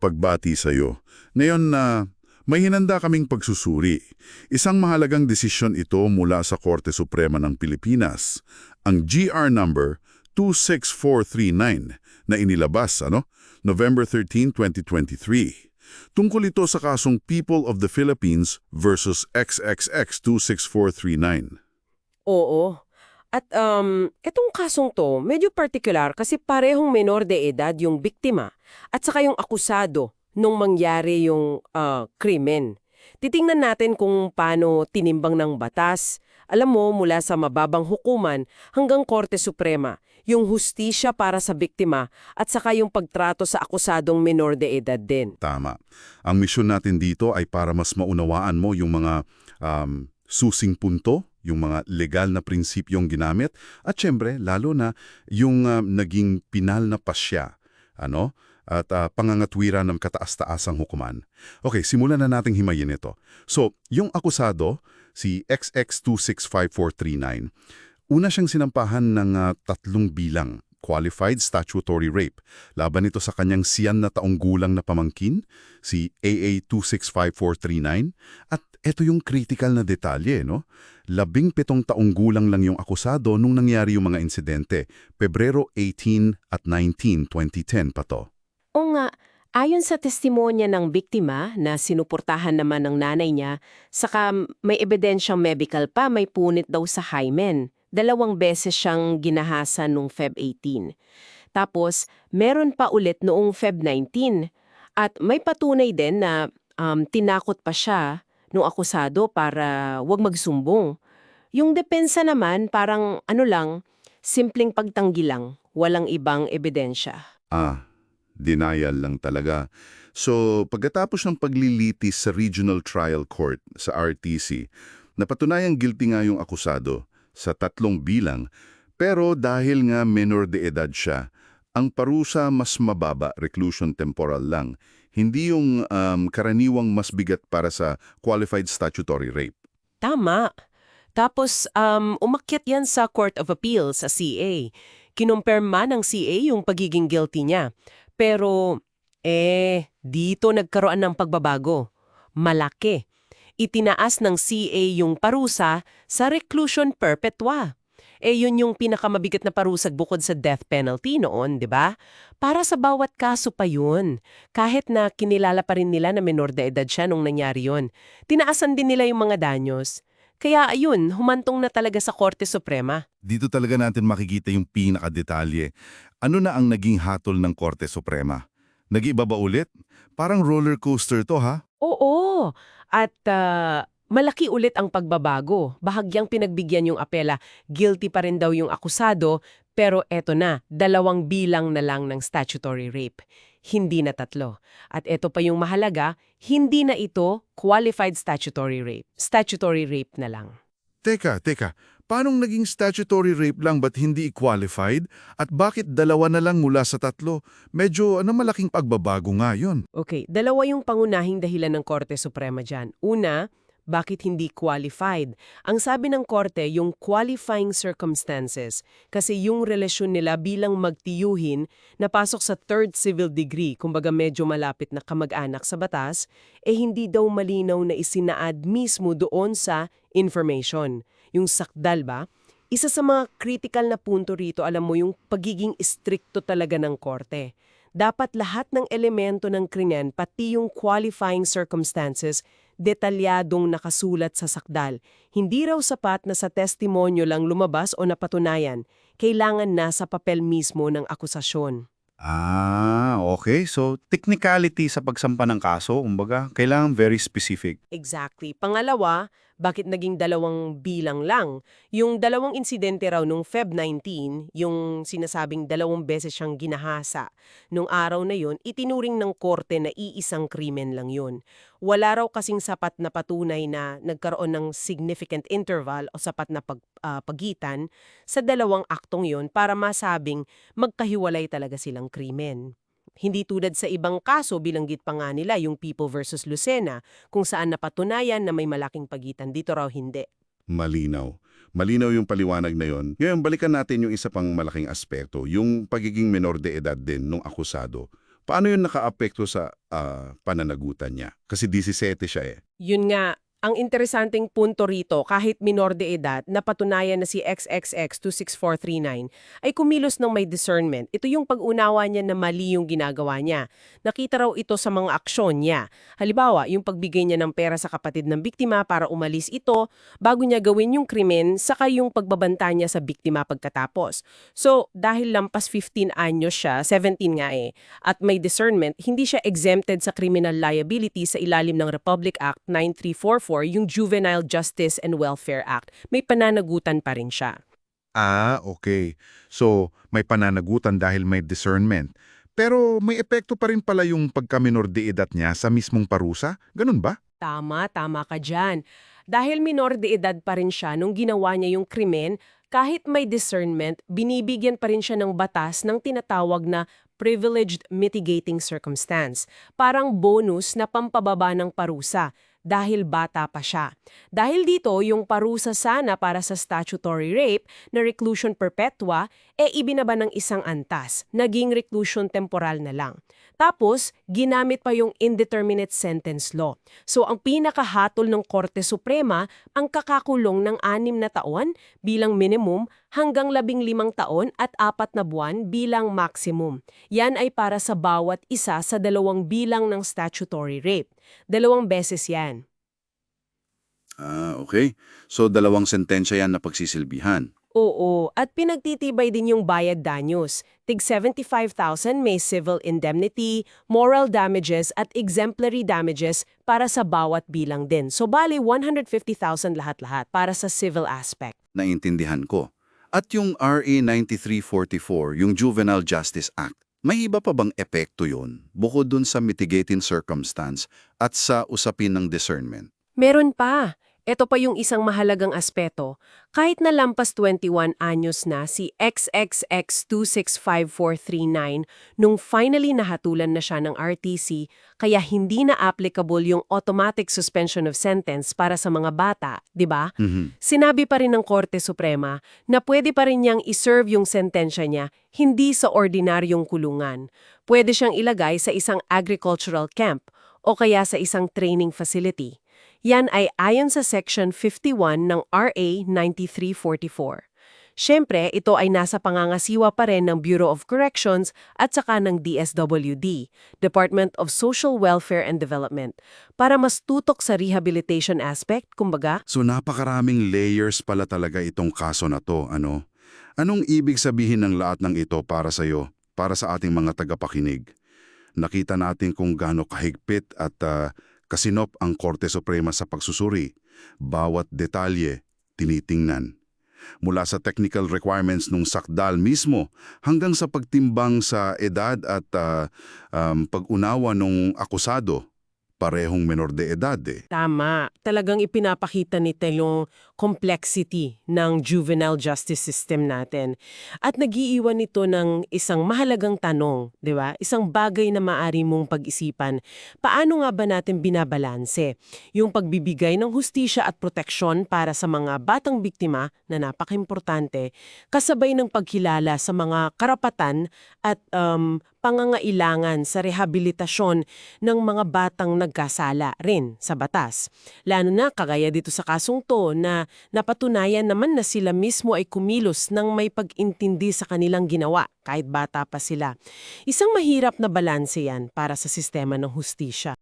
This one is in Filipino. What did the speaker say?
pagbati sa iyo. Ngayon na may hinanda kaming pagsusuri. Isang mahalagang desisyon ito mula sa Korte Suprema ng Pilipinas, ang GR number 26439 na inilabas ano, November 13, 2023. Tungkol ito sa kasong People of the Philippines versus XXX 26439. Oo. At um, itong kasong to, medyo particular kasi parehong menor de edad yung biktima at saka yung akusado nung mangyari yung ah, krimen. Titingnan natin kung paano tinimbang ng batas, alam mo mula sa mababang hukuman hanggang Korte Suprema, yung hustisya para sa biktima at saka yung pagtrato sa akusadong menor de edad din. Tama. Ang misyon natin dito ay para mas maunawaan mo yung mga um, susing punto, yung mga legal na prinsipyong ginamit, at syempre, lalo na yung um, naging pinal na pasya, ano? at ah, pangangatwira ng kataas-taasang hukuman. Okay, simulan na nating himayin ito. So, yung akusado, si XX265439, una siyang sinampahan ng ah, tatlong bilang, qualified statutory rape. Laban ito sa kanyang siyan na taong gulang na pamangkin, si AA265439, at ito yung critical na detalye, no? Labing pitong taong gulang lang yung akusado nung nangyari yung mga insidente, Pebrero 18 at 19, 2010 pa to. O nga, ayon sa testimonya ng biktima na sinuportahan naman ng nanay niya, saka may ebidensyang medical pa may punit daw sa hymen. Dalawang beses siyang ginahasa nung Feb 18. Tapos, meron pa ulit noong Feb 19. At may patunay din na um, tinakot pa siya nung akusado para wag magsumbong. Yung depensa naman parang ano lang, simpleng pagtanggi lang, walang ibang ebidensya. Ah, denial lang talaga. So, pagkatapos ng paglilitis sa Regional Trial Court sa RTC, napatunayang guilty nga yung akusado sa tatlong bilang, pero dahil nga menor de edad siya, ang parusa mas mababa, reclusion temporal lang, hindi yung um, karaniwang mas bigat para sa qualified statutory rape. Tama. Tapos, um, umakyat yan sa Court of Appeal sa CA. Kinumpirma ng CA yung pagiging guilty niya. Pero, eh, dito nagkaroon ng pagbabago. Malaki. Itinaas ng CA yung parusa sa reclusion perpetua. Eh, yun yung pinakamabigat na parusag bukod sa death penalty noon, di ba? Para sa bawat kaso pa yun. Kahit na kinilala pa rin nila na menor de edad siya nung nangyari yun. Tinaasan din nila yung mga danyos. Kaya ayun, humantong na talaga sa Korte Suprema. Dito talaga natin makikita yung pinakadetalye. Ano na ang naging hatol ng Korte Suprema? Nag-iba ba ulit? Parang roller coaster to ha? Oo, at ah, malaki ulit ang pagbabago. Bahagyang pinagbigyan yung apela. Guilty pa rin daw yung akusado, pero eto na, dalawang bilang na lang ng statutory rape. Hindi na tatlo. At eto pa yung mahalaga, hindi na ito qualified statutory rape. Statutory rape na lang. Teka, teka. Paanong naging statutory rape lang ba't hindi qualified? At bakit dalawa na lang mula sa tatlo? Medyo ano malaking pagbabago nga yun. Okay, dalawa yung pangunahing dahilan ng Korte Suprema dyan. Una, bakit hindi qualified? Ang sabi ng Korte, yung qualifying circumstances. Kasi yung relasyon nila bilang magtiyuhin, napasok sa third civil degree, kumbaga medyo malapit na kamag-anak sa batas, eh hindi daw malinaw na isinaad mismo doon sa information. Yung sakdal ba? Isa sa mga critical na punto rito, alam mo, yung pagiging stricto talaga ng korte. Dapat lahat ng elemento ng krimen, pati yung qualifying circumstances, detalyadong nakasulat sa sakdal. Hindi raw sapat na sa testimonyo lang lumabas o napatunayan. Kailangan na sa papel mismo ng akusasyon. Ah, okay. So, technicality sa pagsampa ng kaso, kumbaga, kailangan very specific. Exactly. Pangalawa, bakit naging dalawang bilang lang? Yung dalawang insidente raw nung Feb 19, yung sinasabing dalawang beses siyang ginahasa. Nung araw na yun, itinuring ng korte na iisang krimen lang yun. Wala raw kasing sapat na patunay na nagkaroon ng significant interval o sapat na pag, ah, pagitan sa dalawang aktong yun para masabing magkahiwalay talaga silang krimen. Hindi tulad sa ibang kaso bilanggit pa nga nila yung People versus Lucena kung saan napatunayan na may malaking pagitan. Dito raw hindi. Malinaw. Malinaw yung paliwanag na yon. Ngayon, balikan natin yung isa pang malaking aspeto, yung pagiging menor de edad din ng akusado. Paano yun nakaapekto sa ah, pananagutan niya? Kasi 17 siya eh. Yun nga, ang interesanteng punto rito, kahit minor de edad, napatunayan na si XXX26439 ay kumilos ng may discernment. Ito yung pag-unawa niya na mali yung ginagawa niya. Nakita raw ito sa mga aksyon niya. Halimbawa, yung pagbigay niya ng pera sa kapatid ng biktima para umalis ito bago niya gawin yung krimen, saka yung pagbabanta niya sa biktima pagkatapos. So, dahil lampas 15 anyos siya, 17 nga eh, at may discernment, hindi siya exempted sa criminal liability sa ilalim ng Republic Act 9344, yung Juvenile Justice and Welfare Act. May pananagutan pa rin siya. Ah, okay. So, may pananagutan dahil may discernment. Pero may epekto pa rin pala yung pagkaminor de edad niya sa mismong parusa? Ganun ba? Tama, tama ka dyan. Dahil minor de edad pa rin siya nung ginawa niya yung krimen, kahit may discernment, binibigyan pa rin siya ng batas ng tinatawag na privileged mitigating circumstance. Parang bonus na pampababa ng parusa dahil bata pa siya. Dahil dito, yung parusa sana para sa statutory rape na reclusion perpetua, e ibinaba ng isang antas, naging reclusion temporal na lang. Tapos, ginamit pa yung indeterminate sentence law. So, ang pinakahatol ng Korte Suprema, ang kakakulong ng anim na taon bilang minimum hanggang labing limang taon at apat na buwan bilang maximum. Yan ay para sa bawat isa sa dalawang bilang ng statutory rape. Dalawang beses yan. Ah, okay. So dalawang sentensya yan na pagsisilbihan. Oo, at pinagtitibay din yung bayad danyos. Tig 75,000 may civil indemnity, moral damages at exemplary damages para sa bawat bilang din. So bali 150,000 lahat-lahat para sa civil aspect. Naintindihan ko. At yung RA 9344, yung Juvenile Justice Act, may iba pa bang epekto yun bukod dun sa mitigating circumstance at sa usapin ng discernment? Meron pa. Ito pa yung isang mahalagang aspeto. Kahit na lampas 21 anyos na si XXX265439 nung finally nahatulan na siya ng RTC, kaya hindi na applicable yung automatic suspension of sentence para sa mga bata, di ba? Mhm. Sinabi pa rin ng Korte Suprema na pwede pa rin niyang iserve yung sentensya niya hindi sa ordinaryong kulungan. Pwede siyang ilagay sa isang agricultural camp o kaya sa isang training facility. Yan ay ayon sa Section 51 ng RA 9344. Siyempre, ito ay nasa pangangasiwa pa rin ng Bureau of Corrections at saka ng DSWD, Department of Social Welfare and Development, para mas tutok sa rehabilitation aspect, kumbaga, So napakaraming layers pala talaga itong kaso na to, ano? Anong ibig sabihin ng lahat ng ito para sa iyo, para sa ating mga tagapakinig? Nakita natin kung gaano kahigpit at ah, kasinop ang Korte Suprema sa pagsusuri. Bawat detalye, tinitingnan. Mula sa technical requirements ng sakdal mismo hanggang sa pagtimbang sa edad at ah, um, pag-unawa ng akusado, parehong menor de edad eh. Tama. Talagang ipinapakita nito yung complexity ng juvenile justice system natin. At nagiiwan nito ng isang mahalagang tanong, di ba? Isang bagay na maari mong pag-isipan. Paano nga ba natin binabalanse yung pagbibigay ng hustisya at proteksyon para sa mga batang biktima na napakimportante, kasabay ng pagkilala sa mga karapatan at um, pangangailangan sa rehabilitasyon ng mga batang nagkasala rin sa batas. Lalo na kagaya dito sa kasong to na napatunayan naman na sila mismo ay kumilos ng may pag-intindi sa kanilang ginawa kahit bata pa sila. Isang mahirap na balanse yan para sa sistema ng hustisya.